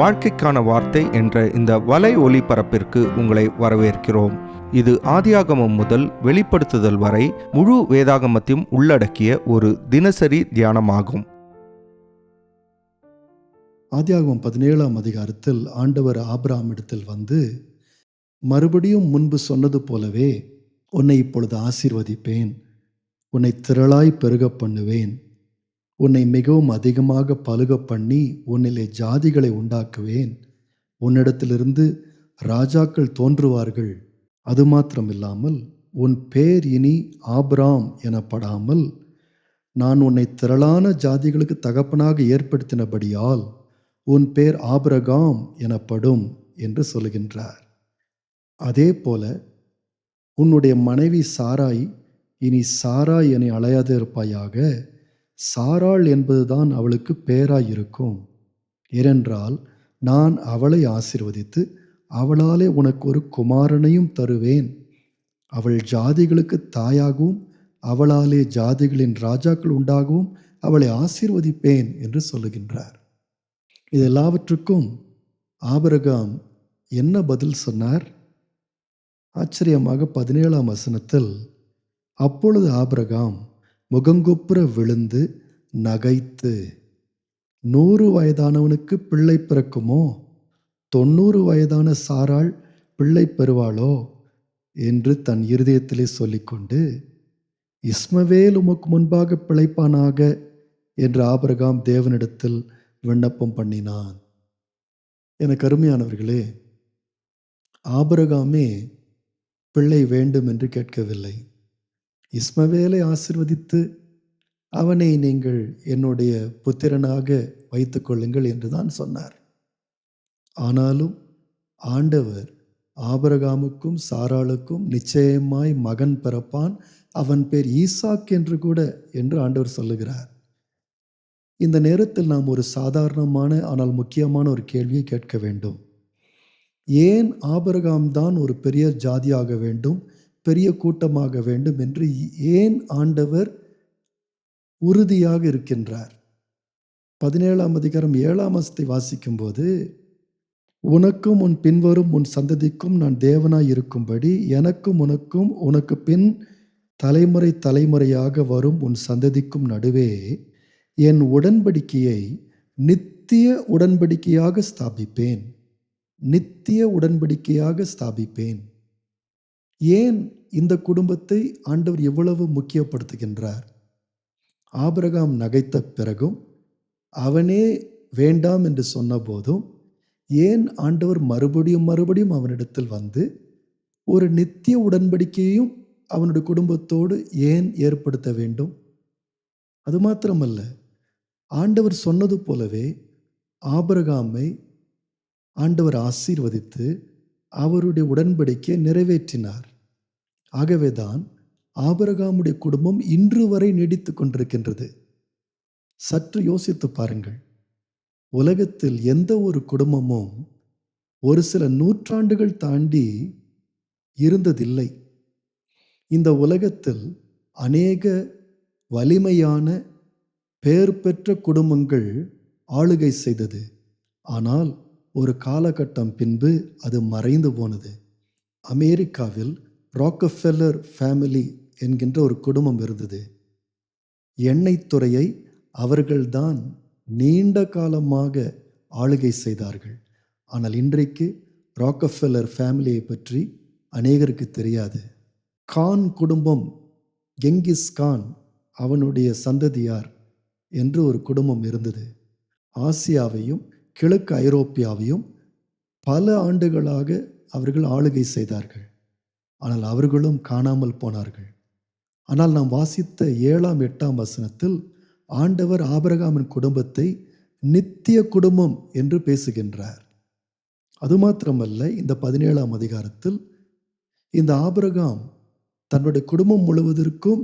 வாழ்க்கைக்கான வார்த்தை என்ற இந்த வலை ஒளிபரப்பிற்கு உங்களை வரவேற்கிறோம். இது ஆதியாகமம் முதல் வெளிப்படுத்துதல் வரை முழு வேதாகமத்தையும் உள்ளடக்கிய ஒரு தினசரி தியானமாகும். ஆதியாகமம் பதினேழாம் அதிகாரத்தில் ஆண்டவர் ஆபிரகாமிடத்தில் வந்து மறுபடியும் முன்பு சொன்னது போலவே உன்னை இப்பொழுது ஆசீர்வதிப்பேன். உன்னை திரளாய் பெருகப் பண்ணுவேன். உன்னை மிகவும் அதிகமாக பழுக பண்ணி உன்னிலே ஜாதிகளை உண்டாக்குவேன். உன்னிடத்திலிருந்து ராஜாக்கள் தோன்றுவார்கள். அது மாத்திரமில்லாமல் உன் பேர் இனி ஆப்ராம் எனப்படாமல் நான் உன்னை திரளான ஜாதிகளுக்கு தகப்பனாக ஏற்படுத்தினபடியால் உன் பேர் ஆபிரகாம் எனப்படும் என்று சொல்லுகின்றார் அதே போல உன்னுடைய மனைவி சாராய் இனி சாராய் என அலையாது இருப்பாயாக. சாராள் என்பதுதான் அவளுக்கு பேராயிருக்கும். ஏனென்றால் நான் அவளை ஆசிர்வதித்து அவளாலே உனக்கு ஒரு குமாரனையும் தருவேன். அவள் ஜாதிகளுக்கு தாயாகவும் அவளாலே ஜாதிகளின் ராஜாக்கள் உண்டாகவும் அவளை ஆசீர்வதிப்பேன் என்று சொல்லுகின்றார். இது எல்லாவற்றுக்கும் ஆபரகாம் என்ன பதில் சொன்னார்? ஆச்சரியமாக பதினேழாம் வசனத்தில் அப்பொழுது ஆபரகாம் முகங்குப்புற விழுந்து நகைத்து. நூறு வயதானவனுக்கு பிள்ளை பிறக்குமோ? தொண்ணூறு வயதான சாராள் பிள்ளை பெறுவாளோ? என்று தன் இருதயத்திலே சொல்லிக்கொண்டு இஸ்மவேல் உமக்கு முன்பாக பிழைப்பானாக? என்று ஆபரகாம் தேவனிடத்தில் விண்ணப்பம் பண்ணினான். எனக்கு அருமையானவர்களே ஆபரகாமே பிள்ளை வேண்டும் என்று கேட்கவில்லை. இஸ்மவேலை ஆசிர்வதித்து அவனை நீங்கள் என்னுடைய புத்திரனாக வைத்துக்கொள்ளுங்கள் என்று தான் சொன்னார். ஆனாலும் ஆண்டவர் ஆபரகாமுக்கும் சாராளுக்கும் நிச்சயமாய் மகன் பிறப்பான் அவன் பேர் ஈசாக் என்று கூட என்று ஆண்டவர் சொல்லுகிறார். இந்த நேரத்தில் நாம் ஒரு சாதாரணமான ஆனால் முக்கியமான ஒரு கேள்வியை கேட்க வேண்டும். ஏன் ஆபரகாம் தான் ஒரு பெரிய ஜாதியாக வேண்டும்? பெரிய கூட்டமாக வேண்டும் என்று ஏன் ஆண்டவர் உறுதியாக இருக்கின்றார்? பதினேழாம் அதிகாரம் ஏழாம் மாசத்தை வாசிக்கும்போது உனக்கும் உன் பின்வரும் உன் சந்ததிக்கும் நான் தேவனாய் இருக்கும்படி எனக்கும் உனக்கும் உனக்கு பின் தலைமுறை தலைமுறையாக வரும் உன் சந்ததிக்கும் நடுவே என் உடன்படிக்கையை நித்திய உடன்படிக்கையாக ஸ்தாபிப்பேன். நித்திய உடன்படிக்கையாக ஸ்தாபிப்பேன். ஏன் இந்த குடும்பத்தை ஆண்டவர் எவ்வளவு முக்கியப்படுத்துகின்றார்? ஆபிரகாம் நகைத்த பிறகும் அவனே வேண்டாம் என்று சொன்னபோதும் ஏன் ஆண்டவர் மறுபடியும் மறுபடியும் அவனிடத்தில் வந்து ஒரு நித்திய உடன்படிக்கையையும் அவனுடைய குடும்பத்தோடு ஏன் ஏற்படுத்த வேண்டும்? அது மாத்திரமல்ல ஆண்டவர் சொன்னது போலவே ஆபிரகாமை ஆண்டவர் ஆசீர்வதித்து அவருடைய உடன்படிக்கையை நிறைவேற்றினார். ஆகவேதான் ஆபரகாமுடைய குடும்பம் இன்று வரை நீடித்து கொண்டிருக்கின்றது. சற்று யோசித்து பாருங்கள். உலகத்தில் எந்த ஒரு குடும்பமும் ஒரு சில நூற்றாண்டுகள் தாண்டி இருந்ததில்லை. இந்த உலகத்தில் அநேக வலிமையான பெயர் பெற்ற குடும்பங்கள் ஆளுகை செய்தது. ஆனால் ஒரு காலகட்டம் பின்பு அது மறைந்து போனது. அமெரிக்காவில் ராக்கஃபெல்லர் ஃபேமிலி என்கின்ற ஒரு குடும்பம் இருந்தது. எண்ணெய் துறையை அவர்கள்தான் நீண்ட காலமாக ஆளுகை செய்தார்கள். ஆனால் இன்றைக்கு ராக்கஃபெல்லர் ஃபேமிலியை பற்றி அநேகருக்கு தெரியாது. கான் குடும்பம் கெங்கிஸ் கான் அவனுடைய சந்ததியார் என்று ஒரு குடும்பம் இருந்தது. ஆசியாவையும் கிழக்கு ஐரோப்பியாவையும் பல ஆண்டுகளாக அவர்கள் ஆளுகை செய்தார்கள். ஆனால் அவர்களும் காணாமல் போனார்கள். ஆனால் நாம் வாசித்த ஏழாம் எட்டாம் வசனத்தில் ஆண்டவர் ஆபரகாமின் குடும்பத்தை நித்திய குடும்பம் என்று பேசுகின்றார். அது மாத்திரமல்ல இந்த பதினேழாம் அதிகாரத்தில் இந்த ஆபரகாம் தன்னுடைய குடும்பம் முழுவதற்கும்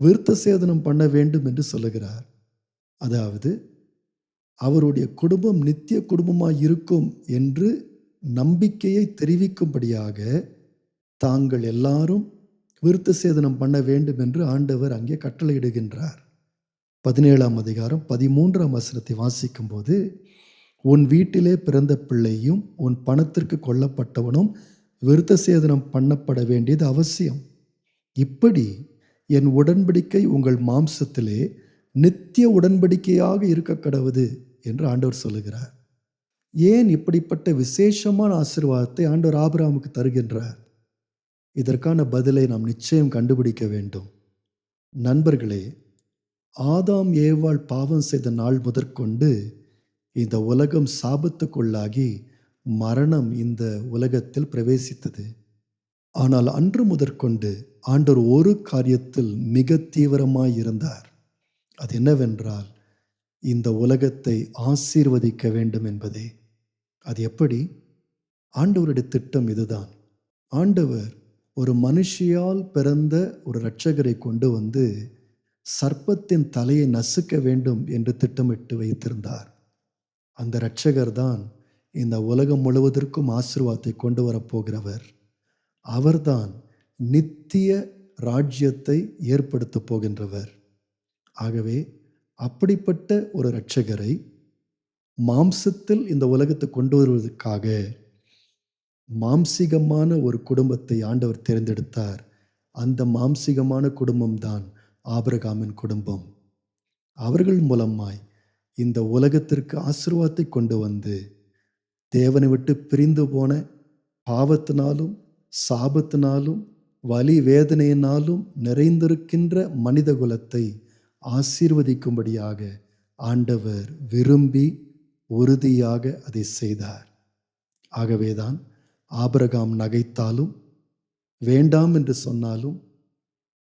விருத்த சேதனம் பண்ண வேண்டும் என்று சொல்லுகிறார். அதாவது அவருடைய குடும்பம் நித்திய குடும்பமாக இருக்கும் என்று நம்பிக்கையை தெரிவிக்கும்படியாக தாங்கள் எல்லாரும் விருத்த சேதனம் பண்ண வேண்டும் என்று ஆண்டவர் அங்கே கட்டளையிடுகின்றார். பதினேழாம் அதிகாரம் பதிமூன்றாம் வசனத்தை வாசிக்கும்போது உன் வீட்டிலே பிறந்த பிள்ளையும் உன் பணத்திற்கு கொல்லப்பட்டவனும் விருத்த சேதனம் பண்ணப்பட வேண்டியது அவசியம். இப்படி என் உடன்படிக்கை உங்கள் மாம்சத்திலே நித்திய உடன்படிக்கையாக இருக்க கடவுது என்று ஆண்டவர் சொல்லுகிறார். ஏன் இப்படிப்பட்ட விசேஷமான ஆசீர்வாதத்தை ஆண்டவர் ஆபிராமுக்கு தருகின்றார்? இதற்கான பதிலை நாம் நிச்சயம் கண்டுபிடிக்க வேண்டும். நண்பர்களே ஆதாம் ஏவாள் பாவம் செய்த நாள் முதற்கொண்டு இந்த உலகம் சாபத்துக்குள்ளாகி மரணம் இந்த உலகத்தில் பிரவேசித்தது. ஆனால் அன்று முதற்கொண்டு ஆண்டவர் ஒரு காரியத்தில் மிக தீவிரமாய் இருந்தார். அது என்னவென்றால் இந்த உலகத்தை ஆசீர்வதிக்க வேண்டும் என்பதே. அது எப்படி? ஆண்டவருடைய திட்டம் இதுதான். ஆண்டவர் ஒரு மனுஷியால் பிறந்த ஒரு இரட்சகரை கொண்டு வந்து சர்ப்பத்தின் தலையை நசுக்க வேண்டும் என்று திட்டமிட்டு வைத்திருந்தார். அந்த இரட்சகர் தான் இந்த உலகம் முழுவதற்கும் ஆசிர்வாதத்தை கொண்டு வரப்போகிறவர் அவர்தான் நித்திய ராஜ்யத்தை ஏற்படுத்தப் போகின்றவர். ஆகவே அப்படிப்பட்ட ஒரு இரட்சகரை மாம்சத்தில் இந்த உலகத்தை கொண்டு வருவதற்காக மாம்சிகமான ஒரு குடும்பத்தை ஆண்டவர் தேர்ந்தெடுத்தார். அந்த மாம்சிகமான குடும்பம்தான் ஆபிரகாமின் குடும்பம். அவர்கள் மூலமாய் இந்த உலகத்திற்கு ஆசிர்வாதத்தை கொண்டு வந்து தேவனை விட்டு பிரிந்து போன பாவத்தினாலும் சாபத்தினாலும் வலி வேதனையினாலும் நிறைந்திருக்கின்ற மனித குலத்தை ஆசீர்வதிக்கும்படியாக ஆண்டவர் விரும்பி உறுதியாக அதை செய்தார். ஆகவேதான் ஆபரகாம் நகைத்தாலும் வேண்டாம் என்று சொன்னாலும்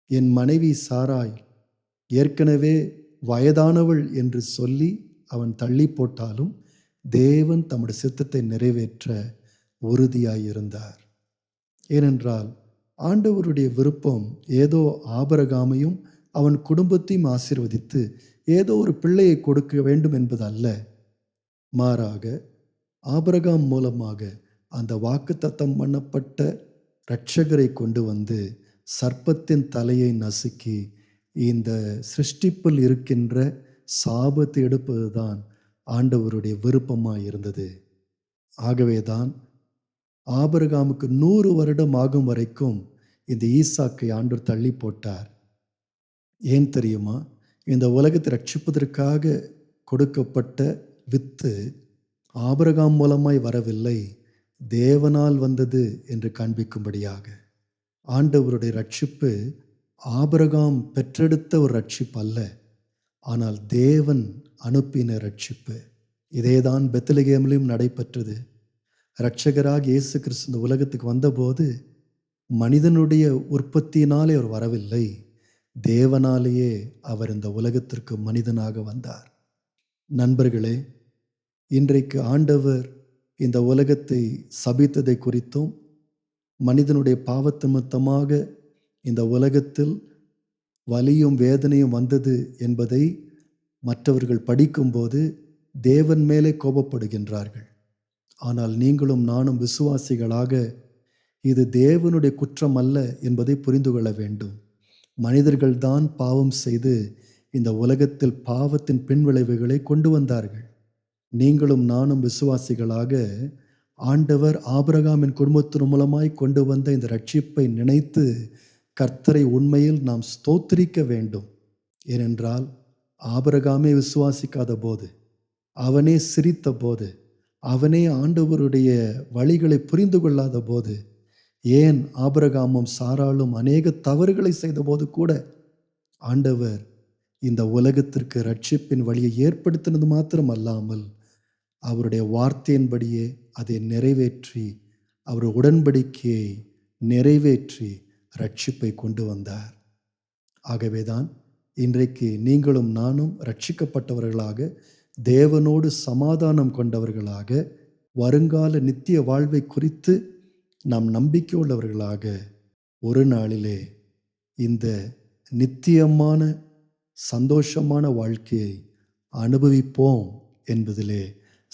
என் மனைவி சாராய் ஏற்கனவே வயதானவள் என்று சொல்லி அவன் தள்ளி போட்டாலும் தேவன் தம்முடைய சித்தத்தை நிறைவேற்ற உறுதியாயிருந்தார். ஏனென்றால் ஆண்டவருடைய விருப்பம் ஏதோ ஆபரகாமையும் அவன் குடும்பத்தையும் ஆசிர்வதித்து ஏதோ ஒரு பிள்ளையை கொடுக்க வேண்டும் என்பது அல்ல. மாறாக ஆபரகாம் மூலமாக அந்த வாக்குத்தத்தம் பண்ணப்பட்ட இரட்சகரை கொண்டு வந்து சர்ப்பத்தின் தலையை நசுக்கி இந்த சிருஷ்டிப்பில் இருக்கின்ற சாபத்தை எடுப்பதுதான் ஆண்டவருடைய விருப்பமாக இருந்தது. ஆகவேதான் ஆபரகாமுக்கு நூறு வருடம் ஆகும் வரைக்கும் இந்த ஈசாக்கை ஆண்டவர் தள்ளி போட்டார். ஏன் தெரியுமா? இந்த உலகத்தை ரட்சிப்பதற்காக கொடுக்கப்பட்ட வித்து ஆபரகாம் மூலமாய் வரவில்லை. தேவனால் வந்தது என்று காண்பிக்கும்படியாக. ஆண்டவருடைய ரட்சிப்பு ஆபரகாம் பெற்றெடுத்த ஒரு ரட்சிப்பு அல்ல. ஆனால் தேவன் அனுப்பின ரட்சிப்பு இதேதான் பெத்தலகேமிலும் நடைபெற்றது. இரட்சகராக இயேசு கிறிஸ்து இந்த உலகத்துக்கு வந்தபோது மனிதனுடைய உற்பத்தியினாலே அவர் வரவில்லை. தேவனாலேயே அவர் இந்த உலகத்திற்கு மனிதனாக வந்தார். நண்பர்களே இன்றைக்கு ஆண்டவர் இந்த உலகத்தை சபித்ததை குறித்தும் மனிதனுடைய பாவத்திமித்தமாக இந்த உலகத்தில் வலியும் வேதனையும் வந்தது என்பதை மற்றவர்கள் படிக்கும்போது தேவன் மேலே கோபப்படுகின்றார்கள். ஆனால் நீங்களும் நானும் விசுவாசிகளாக இது தேவனுடைய குற்றம் அல்ல என்பதை புரிந்து கொள்ள வேண்டும். மனிதர்கள்தான் பாவம் செய்து இந்த உலகத்தில் பாவத்தின் பின்விளைவுகளை கொண்டு வந்தார்கள். நீங்களும் நானும் விசுவாசிகளாக ஆண்டவர் ஆபிரகாமின் குடும்பத்தின் மூலமாய் கொண்டு வந்த இந்த ரட்சிப்பை நினைத்து கர்த்தரை உண்மையில் நாம் ஸ்தோத்திரிக்க வேண்டும். ஏனென்றால் ஆபரகாமே விசுவாசிக்காத போது அவனே சிரித்த போது அவனே ஆண்டவருடைய வழிகளை புரிந்து கொள்ளாத போது ஏன் ஆபரகாமும் சாராளும் அநேக தவறுகளை செய்தபோது கூட ஆண்டவர் இந்த உலகத்திற்கு ரட்சிப்பின் வழியை ஏற்படுத்தினது மாத்திரம் அல்லாமல் அவருடைய வார்த்தையின்படியே அதை நிறைவேற்றி அவர் உடன்படிக்கையை நிறைவேற்றி ரட்சிப்பை கொண்டு வந்தார். ஆகவேதான் இன்றைக்கு நீங்களும் நானும் ரட்சிக்கப்பட்டவர்களாக தேவனோடு சமாதானம் கொண்டவர்களாக வருங்கால நித்திய வாழ்வை குறித்து நாம் நம்பிக்கை உள்ளவர்களாக ஒரு நாளிலே இந்த நித்தியமான சந்தோஷமான வாழ்க்கையை அனுபவிப்போம் என்பதிலே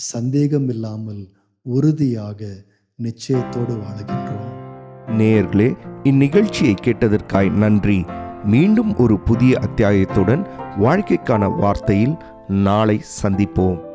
சந்தேகம் இல்லாமல் உறுதியாக நிச்சயத்தோடு வாழுகின்றோம். நேயர்களே இந்நிகழ்ச்சியை கேட்டதற்காய் நன்றி. மீண்டும் ஒரு புதிய அத்தியாயத்துடன் வாழ்க்கைக்கான வார்த்தையில் நாளை சந்திப்போம்.